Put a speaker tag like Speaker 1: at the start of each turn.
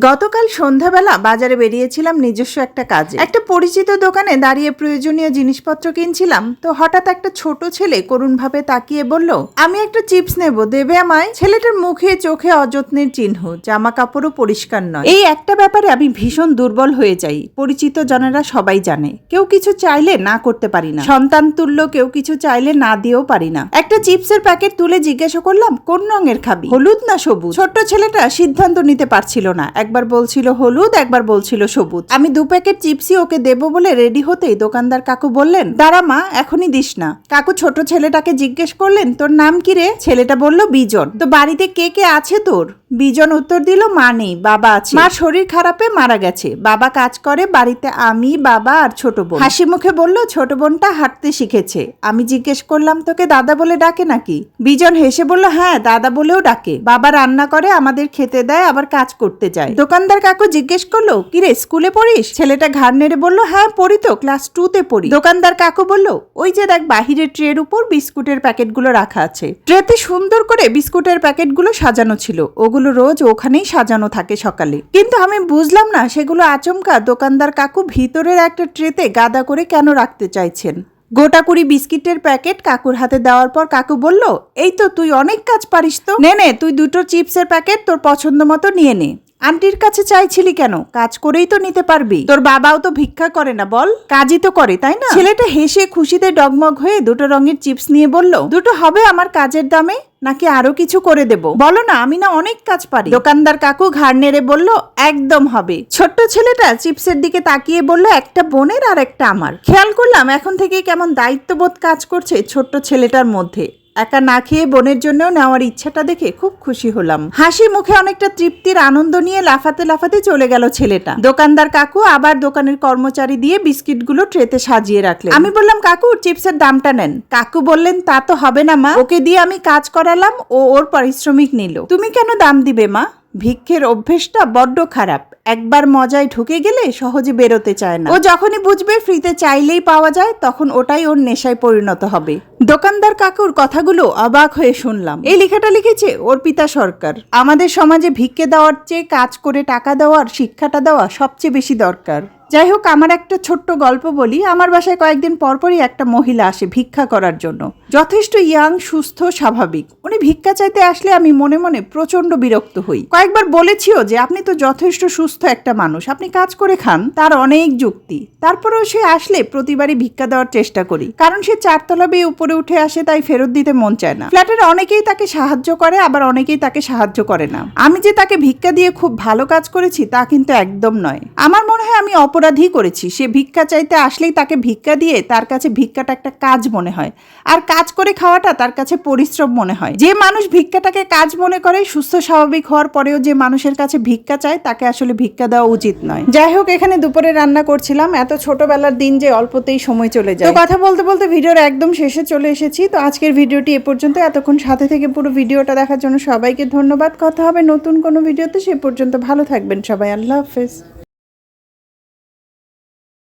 Speaker 1: গতকাল সন্ধ্যাবেলা বাজারে বেরিয়েছিলাম নিজস্ব একটা কাজে। একটা পরিচিত দোকানে দাঁড়িয়ে প্রয়োজনীয় জিনিসপত্র কিনছিলাম, তো হঠাৎ একটা ছোট ছেলে করুণভাবে তাকিয়ে বলল, আমি একটা চিপস নেব, দেবে আমায়? ছেলেটার মুখে চোখে অযত্নের চিহ্ন জামা কাপড়ও পরিষ্কার নয়। এই একটা ব্যাপারে আমি ভীষণ দুর্বল হয়ে যাই, পরিচিত জনেরা সবাই জানে। কেউ কিছু চাইলে না করতে পারি না। সন্তান তুল্য কেউ কিছু চাইলে না দিয়েও পারি না। একটা চিপসের প্যাকেট তুলে জিজ্ঞাসা করলাম, কোন রঙের খাবি? হলুদ না সবুজ? ছোট্ট ছেলেটা সিদ্ধান্ত নিতে পারছিল না। একবার বলছিল হলুদ, একবার বলছিল সবুজ। আমি দু প্যাকেট চিপসই ওকে দেবো বলে রেডি হতেই দোকানদার কাকু বললেন, দাঁড়া মা, এখনই দিস না। কাকু ছোট ছেলেটাকে জিজ্ঞেস করলেন, তোর নাম কি রে? ছেলেটা বলল, বিজন। তো বাড়িতে কে কে আছে তোর? বিজন উত্তর দিল, মা নেই, বাবা আছে। মার শরীর খারাপে মারা গেছে। বাবা কাজ করে, বাড়িতে আমি, বাবা আর ছোট বোন। হাসি মুখে বলল, ছোট বোনটা হাঁটতে শিখেছে। আমি জিজ্ঞেস করলাম, তোকে দাদা বলে ডাকে নাকি? বিজন হেসে বলল হ্যাঁ দাদা বলেও ডাকে। বাবা রান্না করে, আমাদের খেতে দেয়, আবার কাজ করতে যায়। দোকানদার কাকু জিজ্ঞেস করল, কিরে, স্কুলে পড়িস? ছেলেটা ঘাড় নেড়ে বলল হ্যাঁ পড়ি তো, ক্লাস টু তে পড়ি। দোকানদার কাকু বলল, ওই যে দেখ, বাহিরের ট্রের উপর বিস্কুটের প্যাকেটগুলো রাখা আছে। ট্রেতে সুন্দর করে বিস্কুটের প্যাকেটগুলো সাজানো ছিল। ওগুলো রোজ ওখানেই সাজানো থাকে সকালে। কিন্তু আমি বুঝলাম না, সেগুলো আচমকা দোকানদার কাকু ভিতরের একটা ট্রেতে গাদা করে কেন রাখতে চাইছেন? গোটা কুড়ি বিস্কিটের প্যাকেট কাকুর হাতে দেওয়ার পর কাকু বলল, এই তো, তুই অনেক কাজ পারিস তো। নে নে, তুই দুটো চিপসের প্যাকেট তোর পছন্দ মতো নিয়ে নে। আন্টির কাছে চাইছিলি কেন? কাজ করেই তো নিতে পারবি। তোর বাবাও তো ভিক্ষা করে না, বল। কাজই তো করে, তাই না? ছেলেটা হেসে খুশিতে ডগমগ হয়ে দুটো রঙের চিপস নিয়ে বলল, দুটো হবে আমার কাজের দামে, নাকি আরও কিছু করে দেব? বলো না, আমি না অনেক কাজ পারি। দোকানদার কাকু ঘাড় নেড়ে বলল, একদম হবে। ছোট্ট ছেলেটা চিপসের দিকে তাকিয়ে বলল, একটা বোনের আর একটা আমার। খেয়াল করলাম, এখন থেকে কেমন দায়িত্ববোধ কাজ করছে ছোট্ট ছেলেটার মধ্যে। একা না খেয়ে বোনের জন্যও নেওয়ার ইচ্ছাটা দেখে খুব খুশি হলাম। হাসি মুখে অনেকটা তৃপ্তির আনন্দ নিয়ে লাফাতে লাফাতে চলে গেল ছেলেটা। দোকানদার কাকু আবার দোকানের কর্মচারী দিয়ে বিস্কিটগুলো ট্রেতে সাজিয়ে রাখলে আমি বললাম, কাকু, চিপসের দামটা নেন। কাকু বললেন, তা তো হবে না মা। ওকে দিয়ে আমি কাজ করালাম, ও ওর পারিশ্রমিক নিল। তুমি কেন দাম দিবে মা? ভিক্ষের অভ্যেসটা বড্ড খারাপ। একবার মজায় ঢুকে গেলে সহজে বেরোতে চায় না। ও যখনই বুঝবে ফ্রিতে চাইলেই পাওয়া যায়, তখন ওটাই ওর নেশায় পরিণত হবে। দোকানদার কাকুর কথাগুলো অবাক হয়ে শুনলাম। এই লেখাটা লিখেছে অর্পিতা সরকার। আমাদের সমাজে ভিক্ষে দেওয়ার চেয়ে কাজ করে টাকা দেওয়ার, শিক্ষাটা দেওয়া সবচেয়ে বেশি দরকার। যাই হোক আমার একটা ছোট্ট গল্প বলি। আমার বাসায় কয়েকদিন পরপরই একটা মহিলা আসে ভিক্ষা করার জন্য। যথেষ্ট ইয়াং, সুস্থ, স্বাভাবিক। উনি ভিক্ষা চাইতে আসলে আমি মনে মনে প্রচণ্ড বিরক্ত হই। কয়েকবার বলেছিও যে, আপনি তো যথেষ্ট সুস্থ একটা মানুষ। আপনি কাজ করে খান, তার অনেক যুক্তি। তারপরেও সে আসলে প্রতিবারই ভিক্ষা দেওয়ার চেষ্টা করি। কারণ সে চারতলা বেয়ে উপরে উঠে আসে, তাই ফেরত দিতে মন চায় না। ফ্ল্যাটের অনেকেই তাকে সাহায্য করে, আবার অনেকেই তাকে সাহায্য করে না। আমি যে তাকে ভিক্ষা দিয়ে খুব ভালো কাজ করেছি, তা কিন্তু একদম নয়। আমার মনে হয় আমি অপরাধী করেছি। সে ভিক্ষা চাইতে আসলেই তাকে ভিক্ষা দিয়ে তার কাছে ভিক্ষাটা একটা কাজ মনে হয়। আর কাজ করে খাওয়াটা তার কাছে পরিশ্রম মনে হয়। যে মানুষ ভিক্ষাটাকে কাজ মনে করে, সুস্থ স্বাভাবিক হওয়ার পরেও যে মানুষের কাছে ভিক্ষা চায়, তাকে আসলে ভিক্ষা দেওয়া উচিত নয়। যাই হোক, এখানে দুপুরে রান্না করছিলাম। এত ছোটবেলার দিন যে অল্পতেই সময় চলে যায়। তো কথা বলতে বলতে ভিডিওর একদম শেষে চলে এসেছি। তো আজকের ভিডিওটি এ পর্যন্ত। এতক্ষণ সাথে থেকে পুরো ভিডিওটা দেখার জন্য সবাইকে ধন্যবাদ। কথা হবে নতুন কোনো ভিডিওতে। সে পর্যন্ত ভালো থাকবেন সবাই। আল্লাহ হাফেজ।